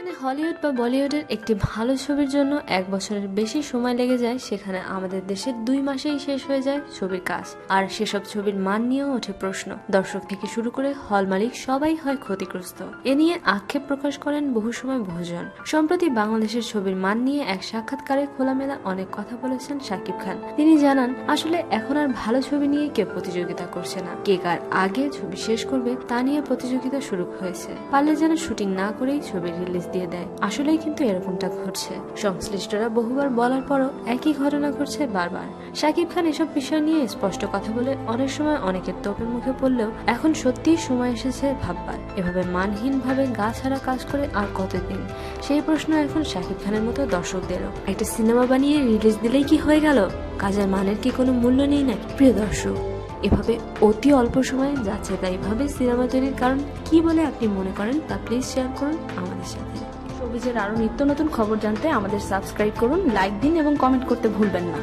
যেখানে হলিউড বা বলিউডের একটি ভালো ছবির জন্য এক বছরের বেশি সময় লেগে যায়, সেখানে আমাদের দেশের দুই মাসেই শেষ হয়ে যায় ছবির কাজ। আর সেসব ছবির মান নিয়েও ওঠে প্রশ্ন। দর্শক থেকে শুরু করে হল মালিক সবাই হয় ক্ষতিগ্রস্ত। এ নিয়ে আক্ষেপ প্রকাশ করেন বহু সময় বহুজন। সম্প্রতি বাংলাদেশের ছবির মান নিয়ে এক সাক্ষাৎকারে খোলামেলা অনেক কথা বলেছেন শাকিব খান। তিনি জানান, আসলে এখন আর ভালো ছবি নিয়ে কেউ প্রতিযোগিতা করছে না। কে কার আগে ছবি শেষ করবে তা নিয়ে প্রতিযোগিতা শুরু হয়েছে। পারলে যেন শুটিং না করেই ছবি রিলিজ দিয়ে দেয়। আসলেই কিন্তু এরকমটা ঘটছে। সংশ্লিষ্টরা বহুবার বলার পরও একই ঘটনা ঘটছে বারবার। শাকিব খান এসব বিষয় নিয়ে স্পষ্ট কথা বলে অনেক সময় অনেকের তোপের মুখে পড়লেও এখন সত্যিই সময় এসেছে ভাববার। এভাবে মানহীন ভাবে গা ছাড়া কাজ করে আর কতদিন? সেই প্রশ্ন এখন শাকিব খানের মতো দর্শকদেরও। একটা সিনেমা বানিয়ে রিলিজ দিলেই কি হয়ে গেল? কাজের মানের কি কোনো মূল্য নেই নাকি? প্রিয় দর্শক এভাবে অতি অল্প সময়ে যাচ্ছে তাই ভাবে সিনেমা তৈরির কারণ কি বলে আপনি মনে করেন তা প্লিজ শেয়ার করুন আমাদের সাথে। শোবিজের আরও নিত্য নতুন খবর জানতে আমাদের সাবস্ক্রাইব করুন লাইক দিন এবং কমেন্ট করতে ভুলবেন না।